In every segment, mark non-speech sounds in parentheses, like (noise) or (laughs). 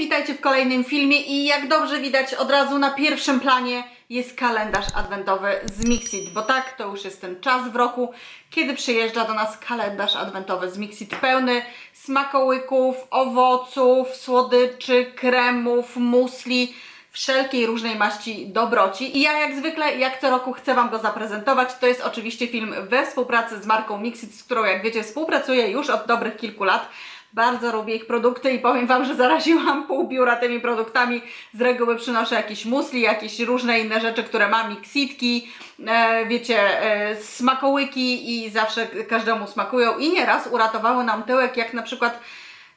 witajcie w kolejnym filmie i jak dobrze widać od razu na pierwszym planie jest kalendarz adwentowy z Mixit, bo tak, to już jest ten czas w roku, kiedy przyjeżdża do nas kalendarz adwentowy z Mixit pełny smakołyków, owoców, słodyczy, kremów, musli, wszelkiej różnej maści dobroci. I ja jak zwykle, jak co roku chcę Wam go zaprezentować. To jest oczywiście film we współpracy z marką Mixit, z którą jak wiecie współpracuję już od dobrych kilku lat. Bardzo lubię ich produkty i powiem Wam, że zaraziłam pół biura tymi produktami. Z reguły przynoszę jakieś musli, jakieś różne inne rzeczy, które mam, miksitki, e, wiecie, e, smakołyki i zawsze każdemu smakują. I nieraz uratowały nam tyłek, jak na przykład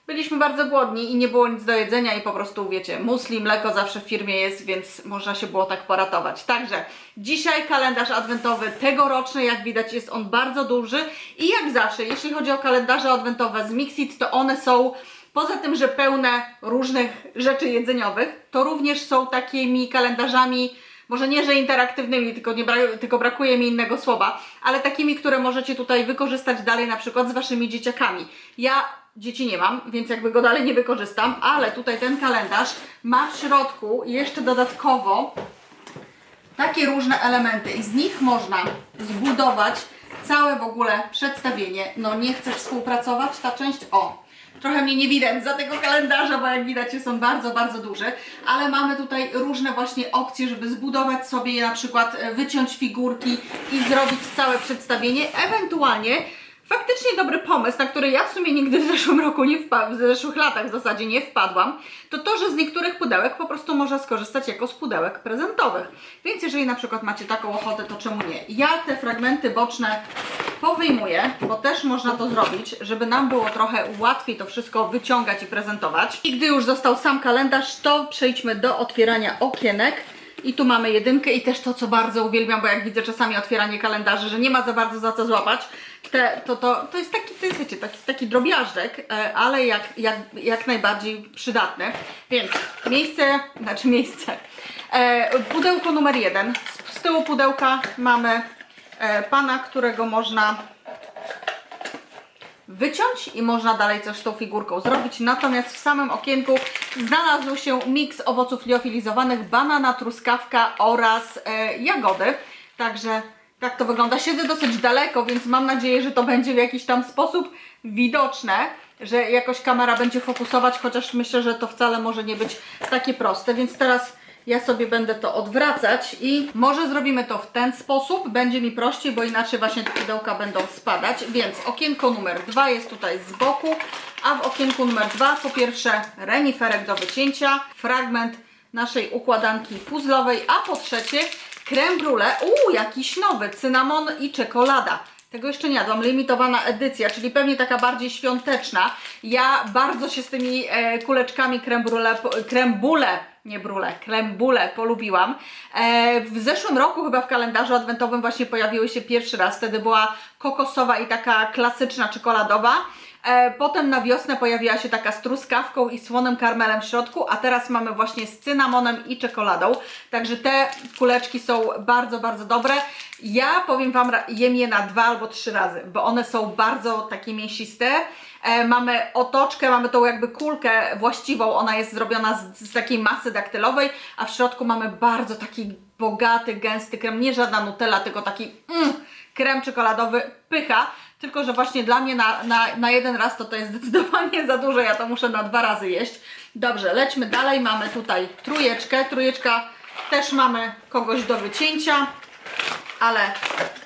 Byliśmy bardzo głodni i nie było nic do jedzenia i po prostu, wiecie, musli, mleko zawsze w firmie jest, więc można się było tak poratować. Także dzisiaj kalendarz adwentowy tegoroczny, jak widać jest on bardzo duży i jak zawsze, jeśli chodzi o kalendarze adwentowe z Mixit, to one są Poza tym, że pełne różnych rzeczy jedzeniowych, to również są takimi kalendarzami, może nie, że interaktywnymi, tylko, nie bra tylko brakuje mi innego słowa, ale takimi, które możecie tutaj wykorzystać dalej na przykład z Waszymi dzieciakami. Ja dzieci nie mam, więc jakby go dalej nie wykorzystam, ale tutaj ten kalendarz ma w środku jeszcze dodatkowo takie różne elementy i z nich można zbudować całe w ogóle przedstawienie. No nie chcesz współpracować, ta część, o, trochę mnie nie widać za tego kalendarza, bo jak widać on bardzo, bardzo duży, ale mamy tutaj różne właśnie opcje, żeby zbudować sobie na przykład wyciąć figurki i zrobić całe przedstawienie, ewentualnie faktycznie dobry pomysł, na który ja w sumie nigdy w zeszłym roku nie wpadłam, w zeszłych latach w zasadzie nie wpadłam, to to, że z niektórych pudełek po prostu można skorzystać jako z pudełek prezentowych. Więc jeżeli na przykład macie taką ochotę, to czemu nie? Ja te fragmenty boczne powyjmuję, bo też można to zrobić, żeby nam było trochę łatwiej to wszystko wyciągać i prezentować. I gdy już został sam kalendarz, to przejdźmy do otwierania okienek. I tu mamy jedynkę i też to, co bardzo uwielbiam, bo jak widzę czasami otwieranie kalendarzy, że nie ma za bardzo za co złapać, te, to, to, to jest taki, to jest, wiecie, taki, taki drobiażdżek, e, ale jak, jak, jak najbardziej przydatny. Więc miejsce, znaczy miejsce, e, pudełko numer jeden. Z, z tyłu pudełka mamy e, pana, którego można wyciąć i można dalej coś z tą figurką zrobić. Natomiast w samym okienku znalazł się miks owoców liofilizowanych, banana, truskawka oraz e, jagody. Także tak to wygląda. Siedzę dosyć daleko, więc mam nadzieję, że to będzie w jakiś tam sposób widoczne, że jakoś kamera będzie fokusować, chociaż myślę, że to wcale może nie być takie proste, więc teraz ja sobie będę to odwracać i może zrobimy to w ten sposób, będzie mi prościej, bo inaczej właśnie te pudełka będą spadać, więc okienko numer dwa jest tutaj z boku, a w okienku numer dwa po pierwsze reniferek do wycięcia, fragment naszej układanki puzzlowej, a po trzecie creme brulee, uuu, jakiś nowy, cynamon i czekolada. Tego jeszcze nie jadłam, limitowana edycja, czyli pewnie taka bardziej świąteczna. Ja bardzo się z tymi e, kuleczkami creme brulee, nie brule, creme brulee polubiłam. E, w zeszłym roku chyba w kalendarzu adwentowym właśnie pojawiły się pierwszy raz, wtedy była kokosowa i taka klasyczna czekoladowa. E, Potem na wiosnę pojawiła się taka z truskawką i słonym karmelem w środku, a teraz mamy właśnie z cynamonem i czekoladą. Także te kuleczki są bardzo, bardzo dobre. Ja powiem Wam, jem je na dwa albo trzy razy, bo one są bardzo takie mięsiste. E, mamy otoczkę, mamy tą jakby kulkę właściwą, ona jest zrobiona z, z takiej masy daktylowej, a w środku mamy bardzo taki bogaty, gęsty krem, nie żadna Nutella, tylko taki mm, krem czekoladowy, pycha. Tylko, że właśnie dla mnie na, na, na jeden raz to to jest zdecydowanie za dużo, ja to muszę na dwa razy jeść. Dobrze, lećmy dalej, mamy tutaj trójeczkę, trójeczka też mamy kogoś do wycięcia, ale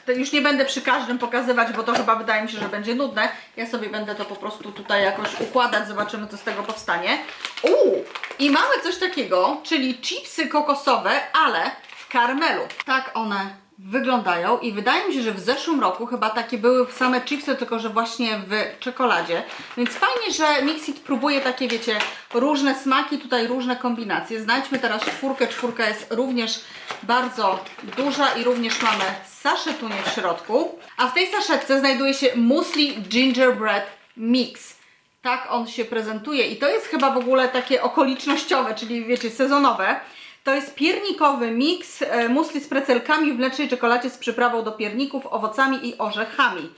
już nie będę przy każdym pokazywać, bo to chyba wydaje mi się, że będzie nudne. Ja sobie będę to po prostu tutaj jakoś układać, zobaczymy co z tego powstanie. Uuu, i mamy coś takiego, czyli chipsy kokosowe, ale w karmelu. Tak one wyglądają i wydaje mi się, że w zeszłym roku chyba takie były same chipsy, tylko że właśnie w czekoladzie. Więc fajnie, że Mixit próbuje takie, wiecie, różne smaki, tutaj różne kombinacje. Znajdźmy teraz czwórkę. Czwórka jest również bardzo duża i również mamy saszetunię w środku. A w tej saszetce znajduje się Musli Gingerbread Mix. Tak on się prezentuje i to jest chyba w ogóle takie okolicznościowe, czyli wiecie, sezonowe. To jest piernikowy miks e, musli z precelkami w mlecznej czekoladzie z przyprawą do pierników, owocami i orzechami.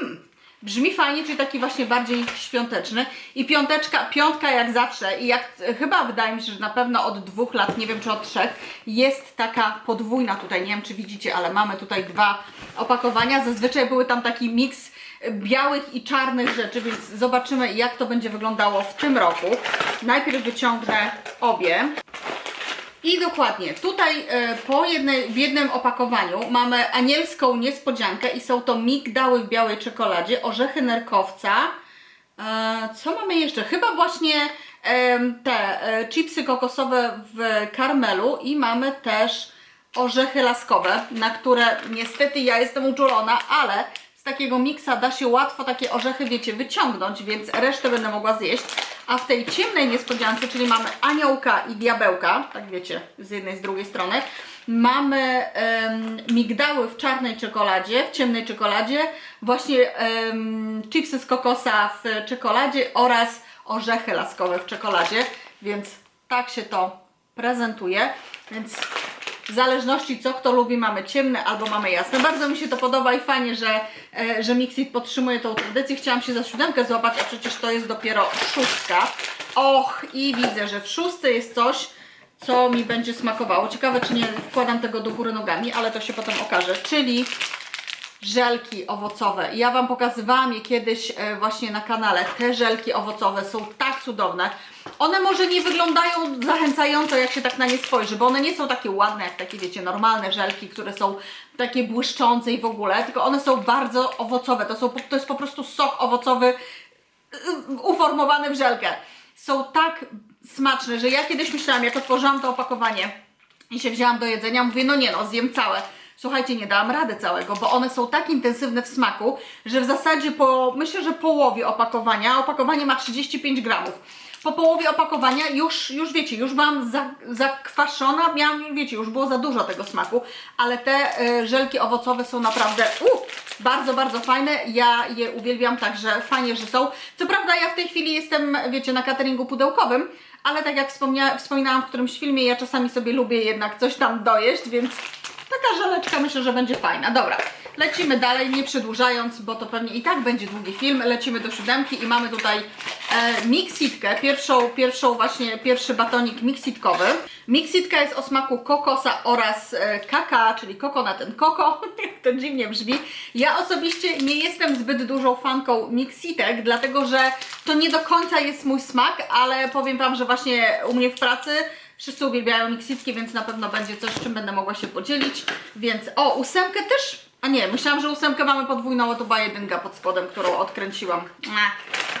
Hmm. Brzmi fajnie, czyli taki właśnie bardziej świąteczny. I piąteczka, piątka jak zawsze i jak chyba wydaje mi się, że na pewno od dwóch lat, nie wiem czy od trzech, jest taka podwójna tutaj, nie wiem czy widzicie, ale mamy tutaj dwa opakowania. Zazwyczaj były tam taki miks białych i czarnych rzeczy, więc zobaczymy jak to będzie wyglądało w tym roku. Najpierw wyciągnę obie. I dokładnie, tutaj e, po jednej, w jednym opakowaniu mamy anielską niespodziankę i są to migdały w białej czekoladzie, orzechy nerkowca. E, co mamy jeszcze? Chyba właśnie te e, chipsy kokosowe w karmelu i mamy też orzechy laskowe, na które niestety ja jestem uczulona, ale takiego miksa da się łatwo takie orzechy, wiecie, wyciągnąć, więc resztę będę mogła zjeść. A w tej ciemnej niespodziance, czyli mamy aniołka i diabełka, tak wiecie, z jednej, z drugiej strony, mamy migdały w czarnej czekoladzie, w ciemnej czekoladzie, właśnie chipsy z kokosa w czekoladzie oraz orzechy laskowe w czekoladzie, więc tak się to prezentuje, więc w zależności co kto lubi, mamy ciemne albo mamy jasne. Bardzo mi się to podoba i fajnie, że, e, że Mixit podtrzymuje tą tradycję. Chciałam się za siódemkę złapać, a przecież to jest dopiero szóstka. Och, i widzę, że w szóstce jest coś, co mi będzie smakowało. Ciekawe, czy nie wkładam tego do góry nogami, ale to się potem okaże. Czyli żelki owocowe. Ja Wam pokazywałam je kiedyś e, właśnie na kanale. Te żelki owocowe są tak cudowne. One może nie wyglądają zachęcająco, jak się tak na nie spojrzy, bo one nie są takie ładne, jak takie, wiecie, normalne żelki, które są takie błyszczące i w ogóle, tylko one są bardzo owocowe. To, są, to jest po prostu sok owocowy y, uformowany w żelkę. Są tak smaczne, że ja kiedyś myślałam, jak otworzyłam to opakowanie i się wzięłam do jedzenia, mówię, no nie no, zjem całe. Słuchajcie, nie dałam rady całego, bo one są tak intensywne w smaku, że w zasadzie po, myślę, że połowie opakowania, opakowanie ma 35 gramów. Po połowie opakowania już, już wiecie, już byłam za, zakwaszona, miałam, wiecie, już było za dużo tego smaku, ale te y, żelki owocowe są naprawdę uh, bardzo, bardzo fajne. Ja je uwielbiam, także fajnie, że są. Co prawda ja w tej chwili jestem, wiecie, na cateringu pudełkowym, ale tak jak wspominałam w którymś filmie, ja czasami sobie lubię jednak coś tam dojeść, więc taka żeleczka myślę, że będzie fajna. Dobra, lecimy dalej, nie przedłużając, bo to pewnie i tak będzie długi film. Lecimy do siódemki i mamy tutaj e, mixitkę, pierwszą, pierwszą właśnie, pierwszy batonik mixitkowy. Mixitka jest o smaku kokosa oraz e, kaka, czyli koko na ten koko, (laughs) to dziwnie brzmi. Ja osobiście nie jestem zbyt dużą fanką mixitek, dlatego że to nie do końca jest mój smak, ale powiem Wam, że właśnie u mnie w pracy Wszyscy uwielbiają miksitki, więc na pewno będzie coś, czym będę mogła się podzielić. Więc, o, ósemkę też? A nie, myślałam, że ósemkę mamy podwójną, a to była jedynka pod spodem, którą odkręciłam.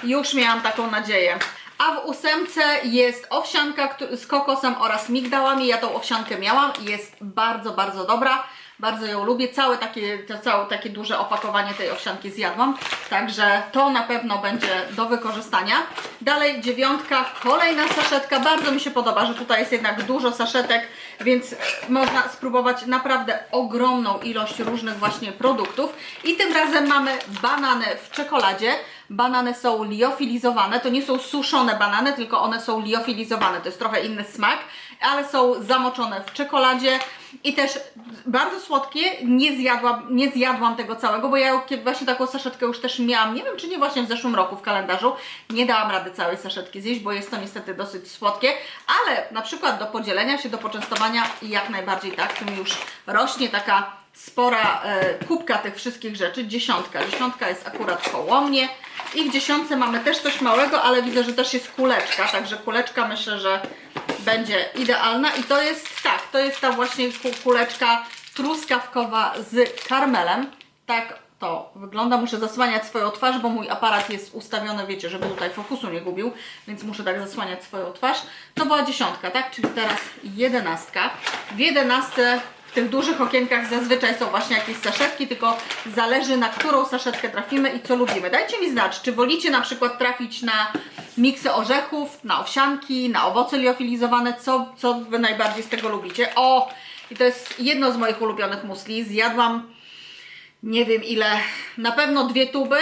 Już miałam taką nadzieję. A w ósemce jest owsianka z kokosem oraz migdałami. Ja tą owsiankę miałam i jest bardzo, bardzo dobra. Bardzo ją lubię. Całe takie, całe takie duże opakowanie tej owsianki zjadłam. Także to na pewno będzie do wykorzystania. Dalej dziewiątka, kolejna saszetka. Bardzo mi się podoba, że tutaj jest jednak dużo saszetek, więc można spróbować naprawdę ogromną ilość różnych właśnie produktów. I tym razem mamy banany w czekoladzie. Banany są liofilizowane, to nie są suszone banany, tylko one są liofilizowane. To jest trochę inny smak, ale są zamoczone w czekoladzie i też bardzo słodkie. Nie zjadłam, nie zjadłam tego całego, bo ja właśnie taką saszetkę już też miałam, nie wiem czy nie właśnie w zeszłym roku w kalendarzu. Nie dałam rady całej saszetki zjeść, bo jest to niestety dosyć słodkie, ale na przykład do podzielenia się, do poczęstowania jak najbardziej tak, tu mi już rośnie taka spora e, kubka tych wszystkich rzeczy, dziesiątka. Dziesiątka jest akurat koło mnie i w dziesiątce mamy też coś małego, ale widzę, że też jest kuleczka, także kuleczka myślę, że będzie idealna i to jest, tak, to jest ta właśnie ku- kuleczka truskawkowa z karmelem. Tak to wygląda. Muszę zasłaniać swoją twarz, bo mój aparat jest ustawiony, wiecie, żeby tutaj fokusu nie gubił, więc muszę tak zasłaniać swoją twarz. To była dziesiątka, tak? Czyli teraz jedenastka. W jedenastce w tych dużych okienkach zazwyczaj są właśnie jakieś saszetki, tylko zależy na którą saszetkę trafimy i co lubimy. Dajcie mi znać, czy wolicie na przykład trafić na miksy orzechów, na owsianki, na owoce liofilizowane, co, co Wy najbardziej z tego lubicie. O! I to jest jedno z moich ulubionych musli. Zjadłam nie wiem ile, na pewno dwie tuby,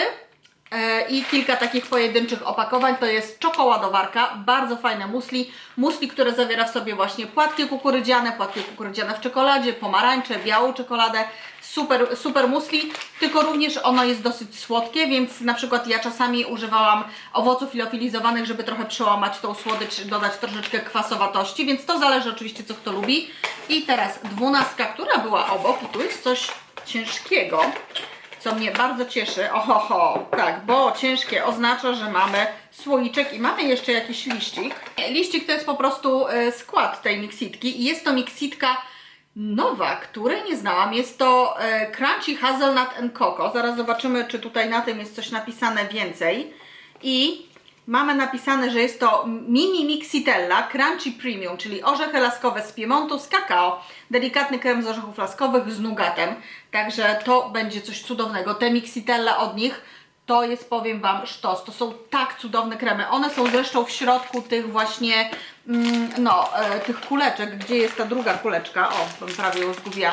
i kilka takich pojedynczych opakowań. To jest czekoladowarka, bardzo fajne musli. Musli, które zawiera w sobie właśnie płatki kukurydziane, płatki kukurydziane w czekoladzie, pomarańcze, białą czekoladę. Super, super musli, tylko również ono jest dosyć słodkie, więc na przykład ja czasami używałam owoców liofilizowanych, żeby trochę przełamać tą słodycz, dodać troszeczkę kwasowatości, więc to zależy oczywiście co kto lubi. I teraz dwunastka, która była obok i tu jest coś ciężkiego co mnie bardzo cieszy. Ohoho, tak, bo ciężkie oznacza, że mamy słoiczek i mamy jeszcze jakiś liścik. Liścik to jest po prostu e, skład tej miksitki i jest to miksitka nowa, której nie znałam. Jest to e, Crunchy Hazelnut and Coco. Zaraz zobaczymy, czy tutaj na tym jest coś napisane więcej. I mamy napisane, że jest to mini mixitella Crunchy Premium, czyli orzechy laskowe z Piemontu z kakao, delikatny krem z orzechów laskowych z nugatem. Także to będzie coś cudownego. Te mixitella od nich to jest, powiem Wam, sztos. To są tak cudowne kremy. One są zresztą w środku tych właśnie, mm, no, e, tych kuleczek. Gdzie jest ta druga kuleczka? O, bym prawie ją zgubiła.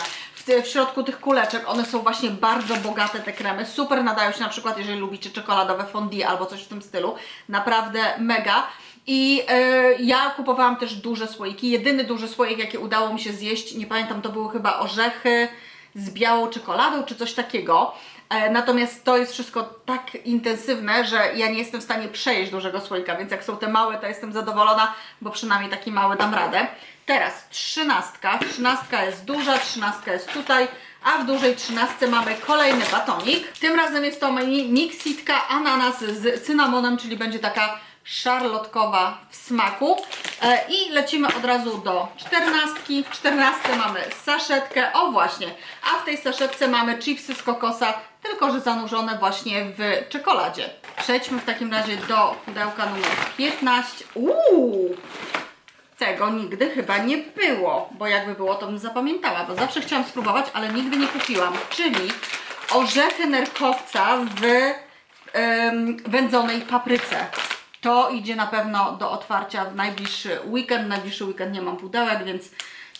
W, środku tych kuleczek one są właśnie bardzo bogate te kremy. Super nadają się na przykład, jeżeli lubicie czekoladowe fondue albo coś w tym stylu. Naprawdę mega. I e, ja kupowałam też duże słoiki. Jedyny duży słoik, jaki udało mi się zjeść, nie pamiętam, to były chyba orzechy z białą czekoladą czy coś takiego. E, Natomiast to jest wszystko tak intensywne, że ja nie jestem w stanie przejeść dużego słoika, więc jak są te małe, to jestem zadowolona, bo przynajmniej taki mały dam radę. Teraz trzynastka. Trzynastka jest duża, trzynastka jest tutaj, a w dużej trzynastce mamy kolejny batonik. Tym razem jest to mi- mixitka ananas z cynamonem, czyli będzie taka szarlotkowa w smaku. E, I lecimy od razu do czternastki. W czternastce mamy saszetkę, o właśnie, a w tej saszetce mamy chipsy z kokosa, tylko że zanurzone właśnie w czekoladzie. Przejdźmy w takim razie do pudełka numer 15. Uuu! Tego nigdy chyba nie było, bo jakby było, to bym zapamiętała, bo zawsze chciałam spróbować, ale nigdy nie kupiłam. Czyli orzechy nerkowca w em, wędzonej papryce. To idzie na pewno do otwarcia w najbliższy weekend. Najbliższy weekend nie mam pudełek, więc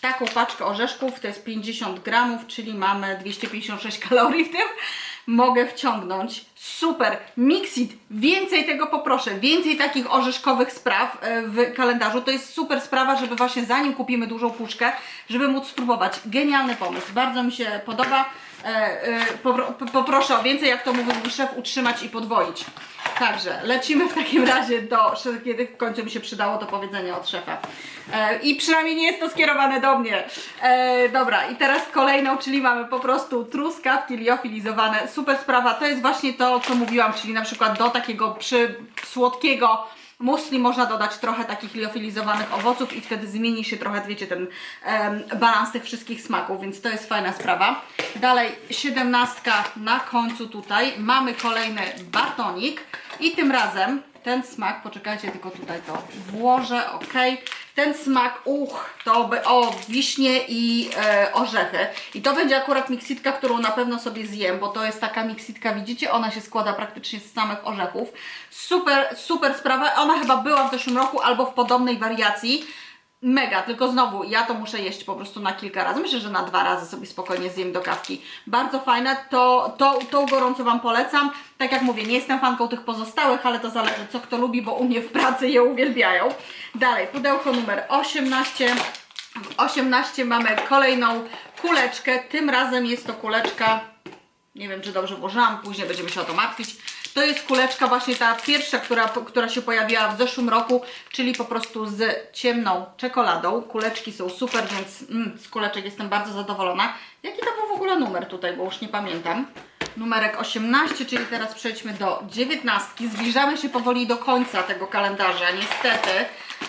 taką paczkę orzeszków to jest 50 gramów, czyli mamy 256 kalorii w tym. Mogę wciągnąć. Super! Mixit! Więcej tego poproszę. Więcej takich orzeszkowych spraw e, w kalendarzu. To jest super sprawa, żeby właśnie zanim kupimy dużą puszkę, żeby móc spróbować. Genialny pomysł. Bardzo mi się podoba. E, e, popro- po- Poproszę o więcej, jak to mówił szef, utrzymać i podwoić. Także lecimy w takim razie do, kiedy w końcu mi się przydało to powiedzenie od szefa. E, I przynajmniej nie jest to skierowane do mnie. E, dobra, i teraz kolejną, czyli mamy po prostu truskawki liofilizowane. Super sprawa, to jest właśnie to, co mówiłam, czyli na przykład do takiego przy słodkiego musli można dodać trochę takich liofilizowanych owoców i wtedy zmieni się trochę, wiecie, ten balans tych wszystkich smaków, więc to jest fajna sprawa. Dalej, siedemnastka na końcu tutaj. Mamy kolejny batonik i tym razem ten smak, poczekajcie, tylko tutaj to włożę, ok. Ten smak, uch, to by, o, wiśnie i e, orzechy. I to będzie akurat miksitka, którą na pewno sobie zjem, bo to jest taka miksitka, widzicie, ona się składa praktycznie z samych orzechów. Super, super sprawa. Ona chyba była w zeszłym roku albo w podobnej wariacji. Mega, tylko znowu ja to muszę jeść po prostu na kilka razy. Myślę, że na dwa razy sobie spokojnie zjem do kawki. Bardzo fajne, to, to, to gorąco Wam polecam. Tak jak mówię, nie jestem fanką tych pozostałych, ale to zależy co kto lubi, bo u mnie w pracy je uwielbiają. Dalej, pudełko numer 18. W 18 mamy kolejną kuleczkę. Tym razem jest to kuleczka nie wiem, czy dobrze włożyłam, później będziemy się o to martwić. To jest kuleczka właśnie ta pierwsza, która, która się pojawiła w zeszłym roku, czyli po prostu z ciemną czekoladą. Kuleczki są super, więc mm, z kuleczek jestem bardzo zadowolona. Jaki to był w ogóle numer tutaj, bo już nie pamiętam. Numerek 18, czyli teraz przejdźmy do 19. Zbliżamy się powoli do końca tego kalendarza, niestety,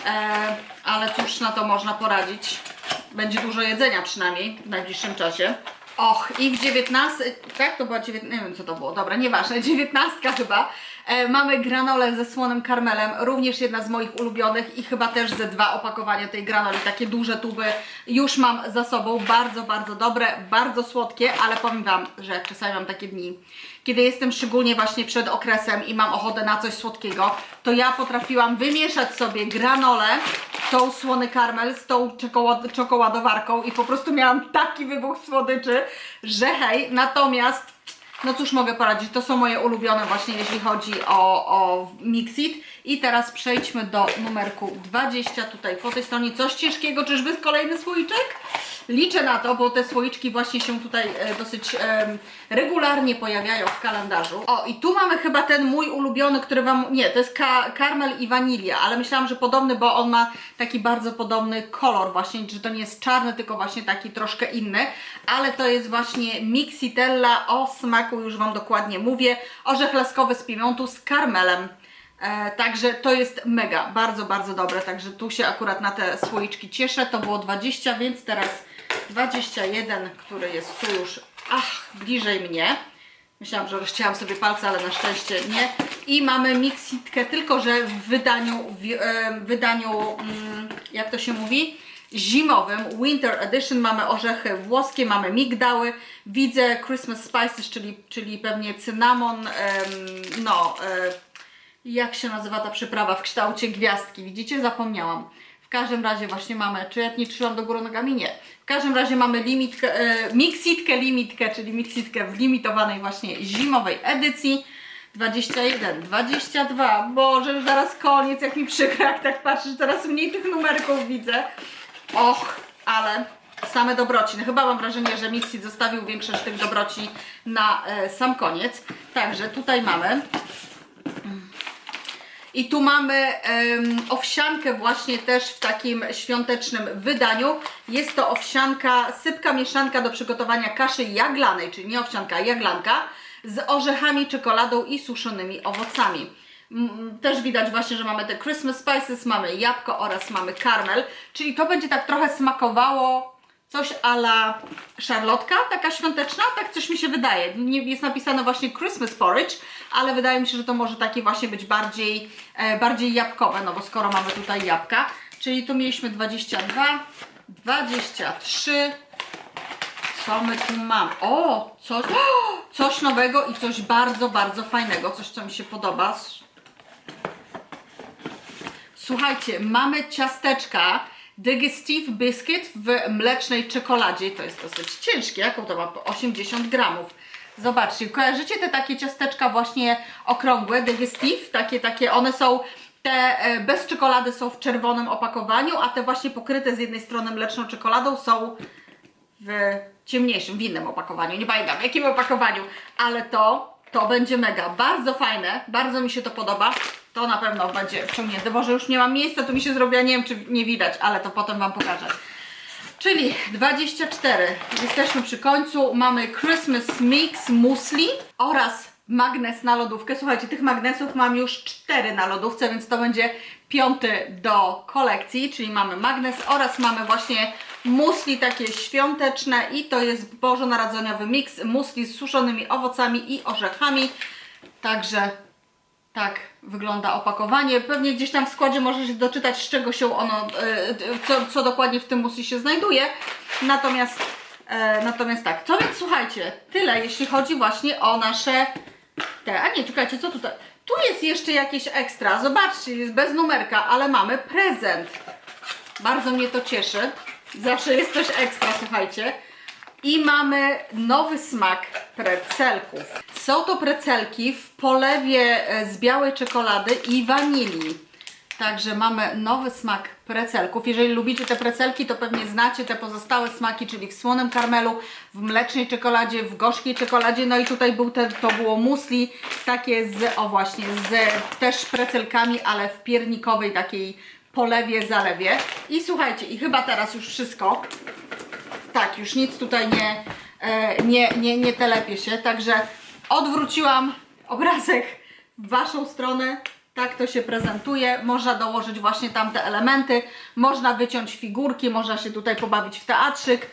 e, ale cóż na to można poradzić. Będzie dużo jedzenia przynajmniej w najbliższym czasie. Och, i w 19, tak to była 19, nie wiem co to było, dobra, nieważne, 19 chyba. E, mamy granolę ze słonym karmelem, również jedna z moich ulubionych i chyba też ze dwa opakowania tej granoli, takie duże tuby. Już mam za sobą, bardzo, bardzo dobre, bardzo słodkie, ale powiem Wam, że czasami mam takie dni, kiedy jestem szczególnie właśnie przed okresem i mam ochotę na coś słodkiego, to ja potrafiłam wymieszać sobie granolę, tą słony karmel z tą czekolad czekoladowarką i po prostu miałam taki wybuch słodyczy, że hej, natomiast No cóż mogę poradzić, to są moje ulubione właśnie jeśli chodzi o, o Mixit. I teraz przejdźmy do numerku 20 tutaj po tej stronie. Coś ciężkiego, czyżby kolejny słoiczek? Liczę na to, bo te słoiczki właśnie się tutaj e, dosyć regularnie pojawiają w kalendarzu. O, i tu mamy chyba ten mój ulubiony, który Wam... Nie, to jest ka karmel i wanilia, ale myślałam, że podobny, bo on ma taki bardzo podobny kolor właśnie, że to nie jest czarny, tylko właśnie taki troszkę inny. Ale to jest właśnie Mixitella o smaku, już Wam dokładnie mówię, orzech laskowy z pimiątu z karmelem. E, także to jest mega, bardzo, bardzo dobre. Także tu się akurat na te słoiczki cieszę. To było 20, więc teraz 21, który jest tu już ach, bliżej mnie. Myślałam, że rozcięłam sobie palce, ale na szczęście nie. I mamy mixitkę, tylko że w wydaniu, w, e, wydaniu mm, jak to się mówi? Zimowym, Winter Edition, mamy orzechy włoskie, mamy migdały, widzę Christmas Spices, czyli, czyli pewnie cynamon, no, e, jak się nazywa ta przyprawa w kształcie gwiazdki? Widzicie? Zapomniałam. W każdym razie właśnie mamy, czy ja nie trzymam do góry nogami? Nie. W każdym razie mamy limitkę, e, mixitkę, limitkę, czyli mixitkę w limitowanej właśnie zimowej edycji. 21, 22, Boże, zaraz koniec, jak mi przykro, jak tak patrzę, że coraz mniej tych numerków widzę. Och, ale same dobrociny. Chyba mam wrażenie, że Mixit zostawił większość tych dobroci na e, sam koniec. Także tutaj mamy i tu mamy em, owsiankę właśnie też w takim świątecznym wydaniu. Jest to owsianka, sypka mieszanka do przygotowania kaszy jaglanej, czyli nie owsianka, jaglanka, z orzechami, czekoladą i suszonymi owocami. Też widać właśnie, że mamy te Christmas Spices, mamy jabłko oraz mamy karmel, czyli to będzie tak trochę smakowało coś ala szarlotka, taka świąteczna, tak coś mi się wydaje. Jest napisane właśnie Christmas porridge, ale wydaje mi się, że to może takie właśnie być bardziej, e, bardziej jabłkowe, no bo skoro mamy tutaj jabłka, czyli tu mieliśmy 22, 23, co my tu mamy? O, coś, o, (gasps) coś nowego i coś bardzo, bardzo fajnego, coś co mi się podoba. Słuchajcie, mamy ciasteczka Digestive Biscuit w mlecznej czekoladzie. To jest dosyć ciężkie, jaką to ma? 80 gramów. Zobaczcie, kojarzycie te takie ciasteczka właśnie okrągłe, Digestive? Takie, takie, one są, te e, bez czekolady są w czerwonym opakowaniu, a te właśnie pokryte z jednej strony mleczną czekoladą są w ciemniejszym, w innym opakowaniu. Nie pamiętam w jakim opakowaniu, ale to, to będzie mega. Bardzo fajne, bardzo mi się to podoba. To na pewno będzie wciągnięte. Może już nie mam miejsca, tu mi się zrobiła, nie wiem czy nie widać, ale to potem Wam pokażę. Czyli 24. Jesteśmy przy końcu. Mamy Christmas Mix Muesli oraz magnes na lodówkę. Słuchajcie, tych magnesów mam już 4 na lodówce, więc to będzie piąty do kolekcji, czyli mamy magnes oraz mamy właśnie musli takie świąteczne i to jest bożonarodzeniowy miks musli z suszonymi owocami i orzechami. Także tak wygląda opakowanie. Pewnie gdzieś tam w składzie możesz doczytać, z czego się ono, e, co, co dokładnie w tym musli się znajduje. Natomiast, e, natomiast tak, to więc słuchajcie, tyle jeśli chodzi właśnie o nasze te. A nie, czekajcie, co tutaj? Tu jest jeszcze jakieś ekstra. Zobaczcie, jest bez numerka, ale mamy prezent. Bardzo mnie to cieszy. Zawsze jest coś ekstra, słuchajcie. I mamy nowy smak precelków. Są to precelki w polewie e, z białej czekolady i wanilii. Także mamy nowy smak precelków. Jeżeli lubicie te precelki, to pewnie znacie te pozostałe smaki, czyli w słonym karmelu, w mlecznej czekoladzie, w gorzkiej czekoladzie. No i tutaj był te, to było musli, takie z, o właśnie, z też precelkami, ale w piernikowej takiej polewie, zalewie. I słuchajcie, i chyba teraz już wszystko. Tak, już nic tutaj nie, e, nie, nie, nie telepie się, także odwróciłam obrazek w Waszą stronę. Tak to się prezentuje. Można dołożyć właśnie tamte elementy, można wyciąć figurki, można się tutaj pobawić w teatrzyk.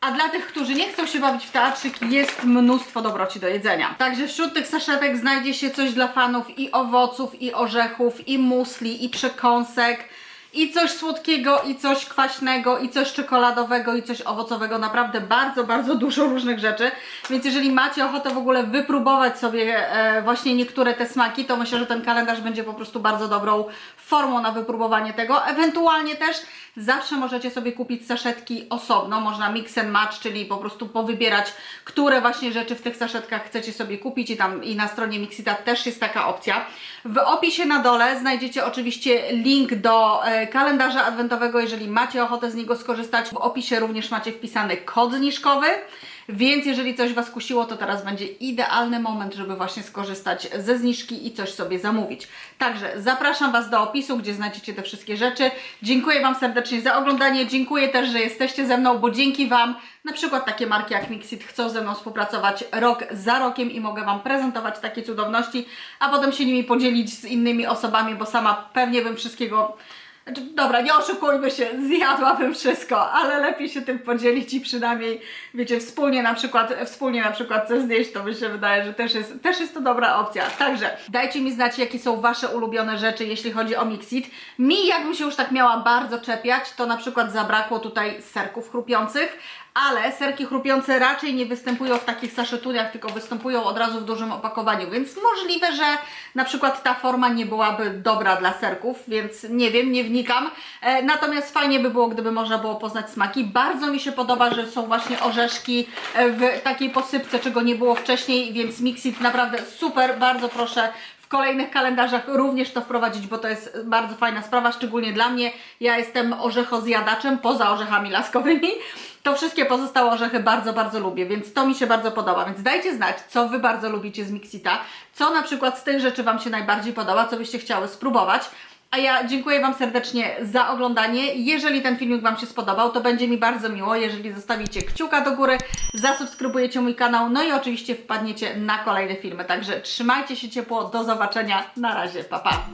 A dla tych, którzy nie chcą się bawić w teatrzyk, jest mnóstwo dobroci do jedzenia. Także wśród tych saszetek znajdzie się coś dla fanów i owoców, i orzechów, i musli, i przekąsek, i coś słodkiego, i coś kwaśnego, i coś czekoladowego, i coś owocowego. Naprawdę bardzo, bardzo dużo różnych rzeczy. Więc jeżeli macie ochotę w ogóle wypróbować sobie e, właśnie niektóre te smaki, to myślę, że ten kalendarz będzie po prostu bardzo dobrą formą na wypróbowanie tego. Ewentualnie też zawsze możecie sobie kupić saszetki osobno. Można mix and match, czyli po prostu powybierać, które właśnie rzeczy w tych saszetkach chcecie sobie kupić i tam i na stronie Mixita też jest taka opcja. W opisie na dole znajdziecie oczywiście link do e, kalendarza adwentowego, jeżeli macie ochotę z niego skorzystać. W opisie również macie wpisany kod zniżkowy. Więc jeżeli coś Was kusiło, to teraz będzie idealny moment, żeby właśnie skorzystać ze zniżki i coś sobie zamówić. Także zapraszam Was do opisu, gdzie znajdziecie te wszystkie rzeczy. Dziękuję Wam serdecznie za oglądanie. Dziękuję też, że jesteście ze mną, bo dzięki Wam na przykład takie marki jak Mixit chcą ze mną współpracować rok za rokiem i mogę Wam prezentować takie cudowności, a potem się nimi podzielić z innymi osobami, bo sama pewnie bym wszystkiego znaczy, dobra, nie oszukujmy się, zjadłabym wszystko, ale lepiej się tym podzielić i przynajmniej, wiecie, wspólnie na przykład, wspólnie na przykład coś zjeść, to mi się wydaje, że też jest, też jest to dobra opcja. Także dajcie mi znać, jakie są Wasze ulubione rzeczy, jeśli chodzi o Mixit. Mi, jakbym się już tak miała bardzo czepiać, to na przykład zabrakło tutaj serków chrupiących, ale serki chrupiące raczej nie występują w takich saszetuniach, tylko występują od razu w dużym opakowaniu, więc możliwe, że na przykład ta forma nie byłaby dobra dla serków, więc nie wiem, nie wnikam. E, natomiast fajnie by było, gdyby można było poznać smaki. Bardzo mi się podoba, że są właśnie orzeszki e, w takiej posypce, czego nie było wcześniej, więc Mixit naprawdę super, bardzo proszę w kolejnych kalendarzach również to wprowadzić, bo to jest bardzo fajna sprawa, szczególnie dla mnie. Ja jestem orzechozjadaczem, poza orzechami laskowymi. To wszystkie pozostałe orzechy bardzo, bardzo lubię, więc to mi się bardzo podoba. Więc dajcie znać, co Wy bardzo lubicie z Mixita, co na przykład z tych rzeczy Wam się najbardziej podoba, co byście chciały spróbować. A ja dziękuję Wam serdecznie za oglądanie. Jeżeli ten filmik Wam się spodobał, to będzie mi bardzo miło, jeżeli zostawicie kciuka do góry, zasubskrybujecie mój kanał, no i oczywiście wpadniecie na kolejne filmy. Także trzymajcie się ciepło, do zobaczenia, na razie, pa pa!